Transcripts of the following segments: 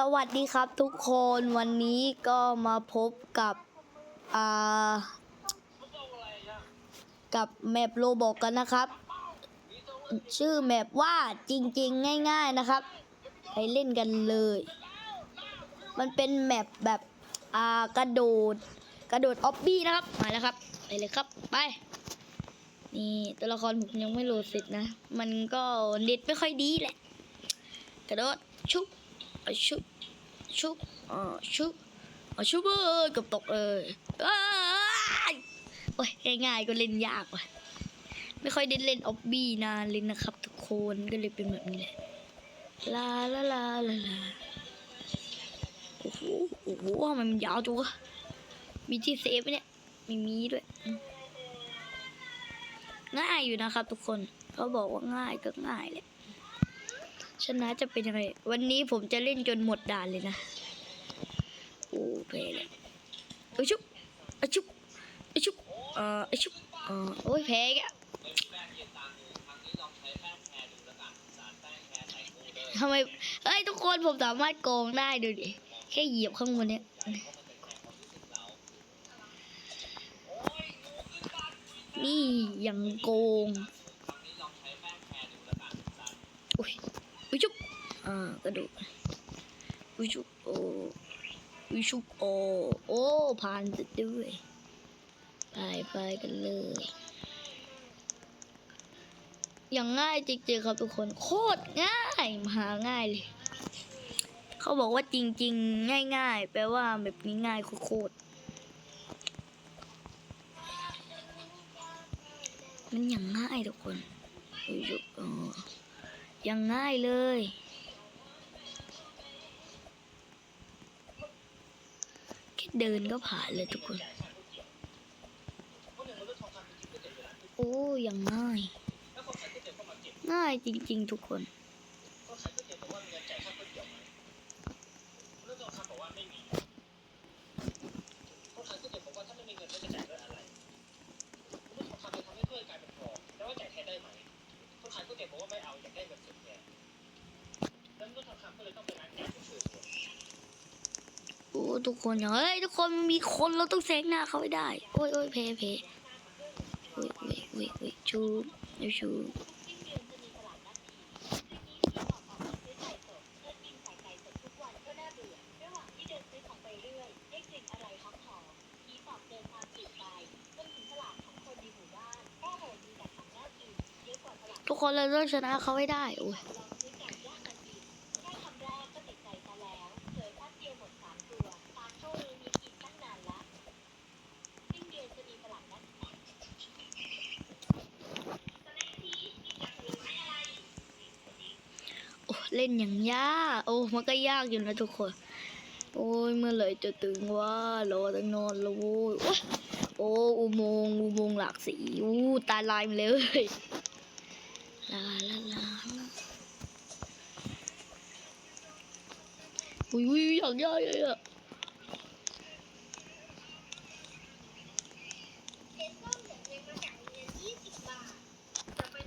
สวัสดีครับทุกคนวันนี้ก็มาพบกับอ่ากับแมปโลบอกกันนะครับ ชื่อแมปว่าจริง ๆ ง่าย ๆนะครับ ไปเล่นกันเลย มันเป็นแมปแบบอ่ากระโดด กระโดดออบบี้นะครับมาแล้วครับ ไปเลยครับไปนี่ตัวละครผมยังไม่โหลดเสร็จนะ มันก็เน็ตไม่ค่อยดีแหละ กระโดดชุบ ชุบชุบอ่าชุบอะชุบเอ้ยเกับตกเลยอ้ยโอ้ยง่ายๆก็เล่นยากว่ะไม่ค่อยได้เล่นออบบี้นานเลยนะครับ ทุกคนก็เลยเป็นแบบนี้แหละลาลาลาลาลาโอ้โหโอ้โหทำไมมันยาวจังวะมีที่เซฟไหมเนี่ยม่มีด้วย ง่ายอยู่นะครับ ทุกคนเขาบอกว่าง่ายก็ง่ายแหละ ชนะจะเป็นยังไง วันนี้ผมจะเล่นจนหมดด่านเลยนะ โอ้แพ้เลยอ้ชุบอ้ชุบอ้ชุบเอ่ออ้ชุบเอ่อโอ้ยแพ้แกทำไมเฮ้ยทุกคนผมสามารถโกงได้ดูดิ แค่เหยียบข้างบนเนี้ยนี่ยังโกง อุ้ยอุ้ยชุบ อ่ากระโดดอุ้ยชุบโอ้อุ้ยชุบโอโอ้ผ่านสุดด้วยไปไปกันเลย อย่างง่ายจริงๆครับทุกคนโคตรง่ายมหาง่ายเลย เขาบอกว่าจริง ๆ ง่าย ๆ แปลว่าแบบนี้ง่ายโคตรมันอย่างง่ายทุกคนอุ้ยชุโอยังง่ายเลย เดินก็ผ่านเลยทุกคน โอ้ยังง่าย ง่ายจริง ๆ ทุกคนโอ้ทุ กคนอย่างเฮ้ยทุกคนมีคนเราต้องแซงหน้าเขาให้ได้ โอ้ยโอ้ยเพเพโอ้ยโอ้ยโอ้ยโอ้ยชูเดี๋ยวชูทุกคนเราต้องชนะเขาให้ได้โอ้ย เล่นอย่างยาก โอ้มันก็ยากอยู่นะทุกคน โอ้ยเมื่อไหร่จะถึงว่ารอตั้งนอนแล้วโว้ยโอ้ยโอ้อุโมงค์อุโมงค์หลากสีอู้ตาลายมาเลยลาลาลาอุ้ยอุ้ยอย่างยากเลยอะ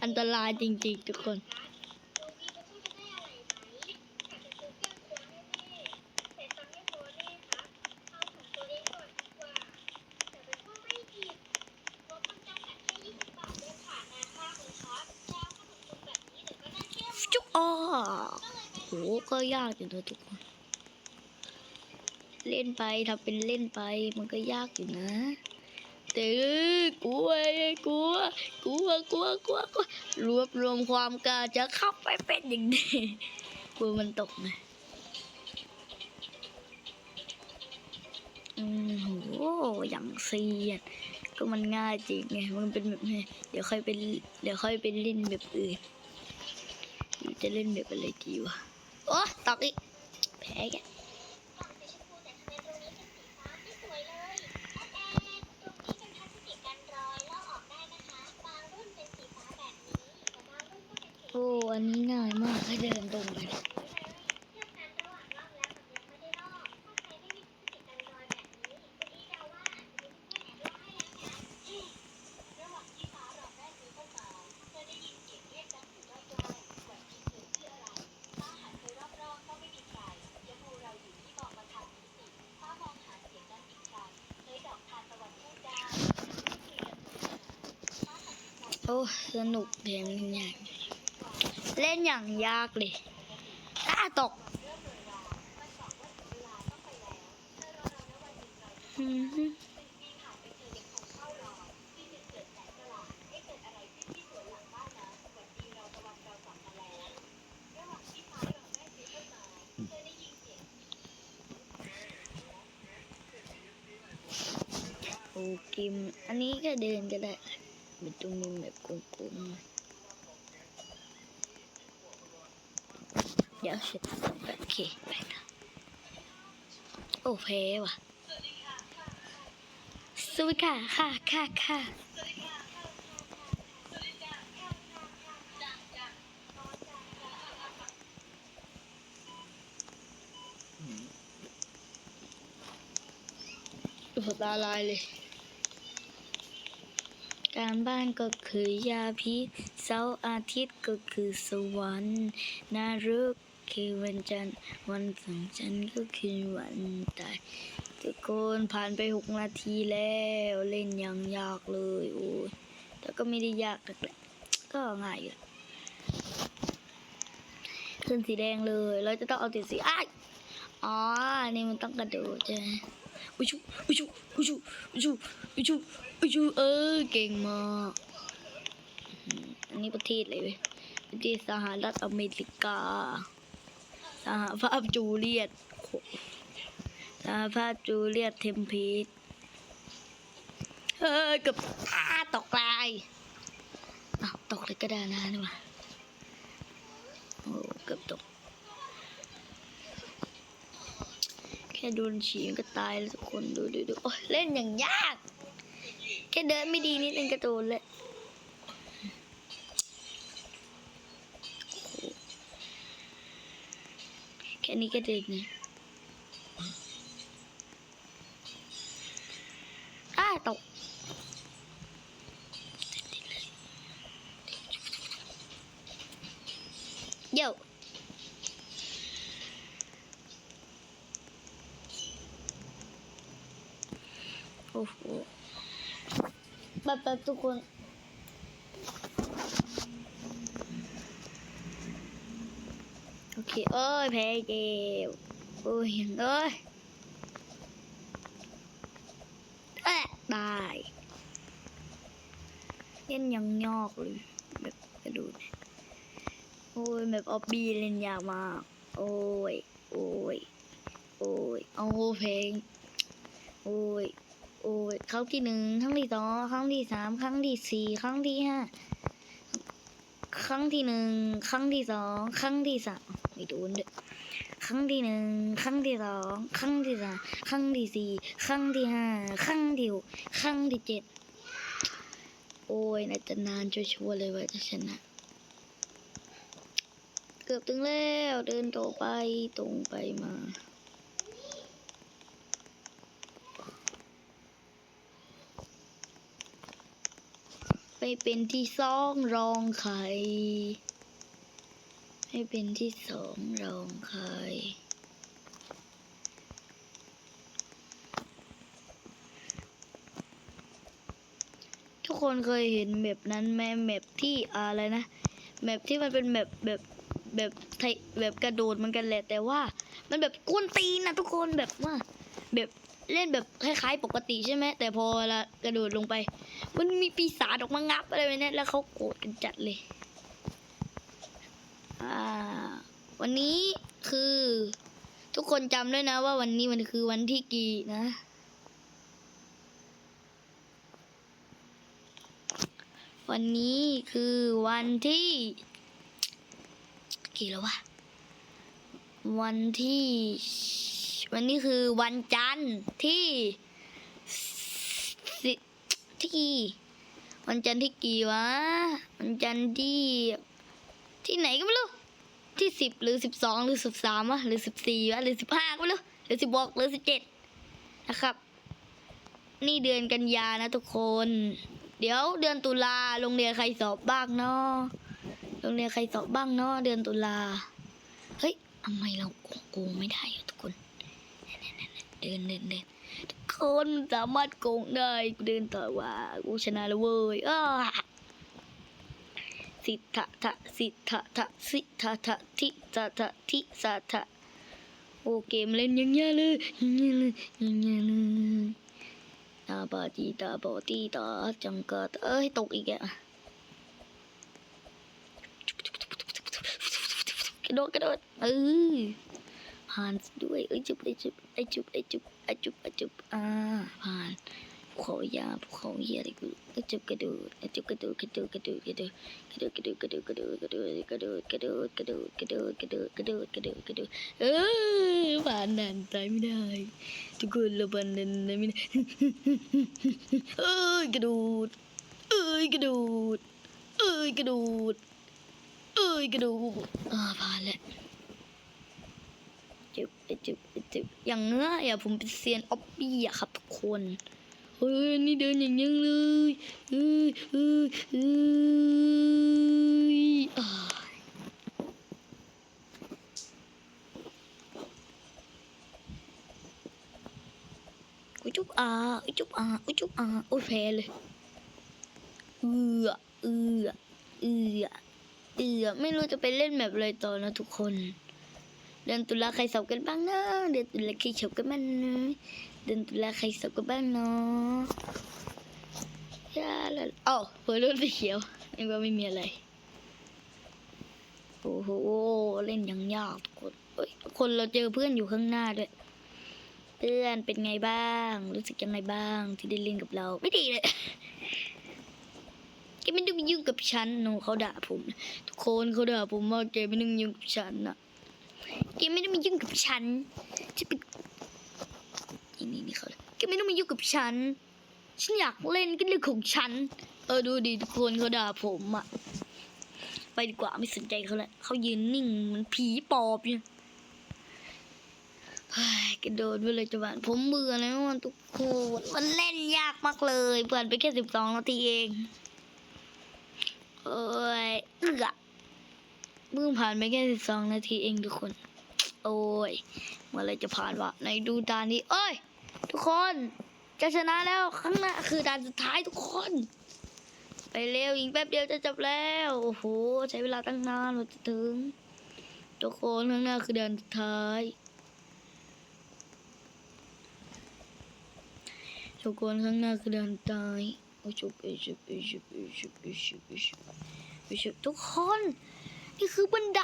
อันตรายจริงๆทุกคน จุ๊ก อ้อโหก็ยากอยู่นะทุกคน เล่นไปทำเป็นเล่นไปมันก็ยากอยู่นะแต่กลัวกลัวกลัวกลัวกลัวกลัวรวบรวมความกล้าจะเข้าไปเป็นอย่างนี้กลัวมันตกนะอืมโหอย่างเซียนก็มันง่ายจริงไงมันเป็นแบบนี้เดี๋ยวค่อยเป็นเดี๋ยวค่อยเป็นเล่นแบบอื่น จะเล่นแบบอะไรดีวะ โอ้ตอกอีก แพ้แกโอ้ อันนี้ง่ายมากให้เดินตรงไป โอ้สนุกเพียงอย่างเล่นอย่างยากเลยอ้าตกอืมฮึโอ้กิม อันนี้ก็เดินก็ได้ มันต้องมีแบบกลมๆหน่อยเดี๋ยวเช็ดโอเคไปนะโอ้แพ้ว่ะสวัสดีค่ะค่ะค่ะค่ะดูตาลายเลย การบ้านก็คือยาพิษเสาร์อาทิตย์ก็คือสวรรค์นาฤกคือวันจันทร์วันสองจันทร์ก็คือวันตายทุกคนผ่านไปหกนาทีแล้วเล่นอย่างยากเลยโอ้ยแต่ก็ไม่ได้ยากนักแหละก็ง่ายอยู่ขึ้นสีแดงเลย เราจะต้องเอาติดสีอ้ายอ๋อ นี่มันต้องกระโดดใช่ไหม อุชุอุชุอุชุอุชุอุชุอุชุเออเก่งมากอันนี้ประเทศอะไรเว้ยประเทศสหรัฐอเมริกา สหภาพจูเลียตโหสหภาพจูเลียตเทมเพสเฮ้ยเกับอ้าตกลายอ้าตกเลยก็ได้นะนี่หว่าโอ้เกือบตก แค่โดนฉีก็ตายแล้วทุกคนดูดูดูโอ้เล่นอย่างยาก แค่เดินไม่ดีนิดนึงกระโดดเลยแค่นี้ก็เด็กไงอ้าตกเดี๋ยว โอ้โหแบบแบบทุกคนโอเคเอ้ยแพ้เกมโอ้ยเอ้ยเอ๊ะตายเล่นยังยอกเลยแบบกระดูโอ้ยแบบออบบี้เล่นยากมาก โอ้ย โอ้ย โอ้ย เอาเพลง โอ้ย โอ้ยครั้งที่หนึ่งครั้งที่สองครั้งที่สามครั้งที่สี่ครั้งที่ห้าครั้งที่หนึ่งครั้งที่สองครั้งที่สามไม่โดนด้วยครั้งที่หนึ่งครั้งที่สองครั้งที่สามครั้งที่สี่ครั้งที่ห้าครั้งที่หกครั้งที่เจ็ดโอ้ยน่าจะนานชัวร์เลยว่าจะชนะ เกือบถึงแล้วเดินต่อไปตรงไปมา ไม่เป็นที่สองรองใครไม่เป็นที่สองรองใครทุกคนเคยเห็นแมปนั้นไหมแมปที่อะไรนะแมปที่มันเป็นแมปแบบแบบไทยแบบกระโดดเหมันกันแหละแต่ว่า มันแบบกวนตีนนะทุกคนแบบว่าแบบ เล่นแบบคล้ายๆปกติใช่ไหมแต่พอเวลากระโดดลงไป มันมีปีศาจออกมางับอะไรแบบนี้แล้วเขาโกรธกันจัดเลยวันนี้คือทุกคนจำด้วยนะว่าวันนี้มันคือวันที่กี่นะ วันนี้คือวันที่ กี่แล้ววะวันที่ วันนี้คือวันจันทร์ที่สิที่วันจันทร์ที่กี่วะ วันจันทร์ที่ ที่ไหนก็ไม่รู้ ที่สิบหรือสิบสองหรือสิบสามวะหรือสิบสี่วะหรือสิบห้าก็ไม่รู้หรือสิบหกหรือสิบเจ็ดนะครับ นี่เดือนกันยานะทุกคน เดี๋ยวเดือนตุลาโรงเรียนใครสอบบ้างเนาะโรงเรียนใครสอบบ้างเนาะเดือนตุลาเฮ้ยทำไมเราโกงไม่ได้อทุกคน เดินเดินเดินคนสามารถโกงได้กูเดินต่อว่ากูชนะแล้วเว้ยอ้าสิทธะทะสิทธะทะสิทธะทะทิสะทะทิสะทะโอ้เกมเล่นยังเงี้ยเลยยังเงี้ยเลยยังเงี้ยเลยตาบอดีตาบอดีตาจังกะเอ้ยตกอีกอะกระโดดกระโดดเออ ผ่านด้วยเอ้ยจุบไอ้จุบไอ้จุบไอ้จุบไอ้จุบไอ้จุบอ่าผ่านเขายาเขาเฮียอะไรกูกระจุกกระโดดกระจุกกระโดดกระโดดกระโดดกระโดดกระโดดกระโดดกระโดดกระโดดกระโดดกระโดดกระโดดกระโดดกระโดดกระโดดกระโดดกระโดดกระโดดเออผ่านนั่นตายไม่ได้ทุกคนราผ่านนั่นไม่ได้เอ้ยกระโดดเอ้ยกระโดดเอ้ยกระโดดเอ้ยกระโดดอ่าผ่านแล้ว จุบจุบจุบอย่างเงี้ยอย่าผมเป็นเซียนออปปี้อะครับทุกคนเฮ้ยนี่เดินอย่างยังเลยเอ้ยเอ้ยเอ้ยอ่าอุยจุบอาอุยจุบอาอุยจุบอาโอ้ยแพ้เลยเอือเอือเอือเอือไม่รู้จะไปเล่นแบบอะไรต่อนะทุกคน เดือนตุลาใครสอบกันบ้างเนาะเดือนตุลาใครสอบกันบ้างเนะเดือนตุลาใครสอบกันบ้างเนาะยาละอ๋อหัวรุ่นสีเขียวนี่ว่าไม่มีอะไรโอ้โหเล่นยังยากทุกคนเอ้ยคนเราเจอเพื่อนอยู่ข้างหน้าด้วย เพื่อนเป็นไงบ้าง รู้สึกยังไงบ้าง ที่ได้เล่นกับเรา ไม่ดีเลยแกไม่ต้องยุ่งกับฉันโนเขาด่าผม ทุกคนเขาด่าผมว่าแกไม่ต้องยุ่งกับฉันนะ แกไม่ต้องมายุ่งกับฉันจะเป็นนี่นี่นี่เขาเลยแกไม่ต้องมายุ่งกับฉัน ฉันอยากเล่นก็เรื่องของฉัน เออดูดิทุกคนเขาด่าผมอะไปดีกว่าไม่สนใจเขาแล้วเขายืนนิ่งเหมันผีปอบอยู่เฮ้กระโดดไปเลยจังหวะผมเบื่อแล้วมันทุกคนมันเล่นยากมากเลยเปิดไปแค่สิบสองนาทีเอง เอ้ยเอือก เพิ่งผ่านไปแค่สิบสองนาทีเองทุกคน โอ้ยเมื่อไรจะผ่านวะในดูด่านนี้เอ้ย ทุกคนจะชนะแล้วข้างหน้าคือด่านสุดท้ายทุกคน ไปเร็วอีกแป๊บเดียวจะจบแล้วโอ้โหใช้เวลาตั้งนานกว่าจะถึง ทุกคนข้างหน้าคือด่านสุดท้ายทุกคนข้างหน้าคือด่านสุดท้ายโอ้ชุบเอชุบเอชุบเอชุบเอชุบเอชุบเอชุบทุกคน นี่คือบันได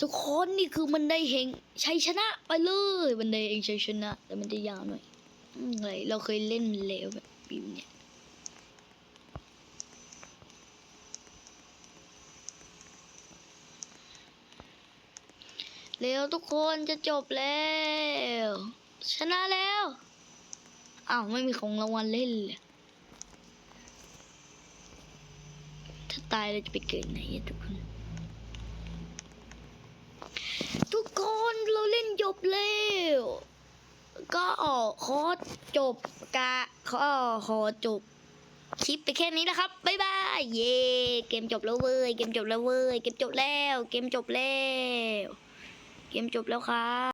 ทุกคนนี่คือมันได้เฮงชัยชนะไปเลยมันได้เองชัยชนะ แต่มันจะยาวหน่อยอะไรเราเคยเล่นมันแล้วแบบบีมเนี่ยเร็วทุกคนจะจบแล้ว ชนะแล้วอ้าวไม่มีของรางวัลเล่นเลยถ้าตายเราจะไปเกิดไหนะทุกคน ทุกคนเราเล่นจบแล้วก็ขอจบกะขอขอจบคลิปไปแค่นี้นะครับ บ๊ายบาย เย่เกมจบแล้วเว้ย เกมจบแล้วเว้ย เกมจบแล้ว เกมจบแล้ว เกมจบแล้วครับ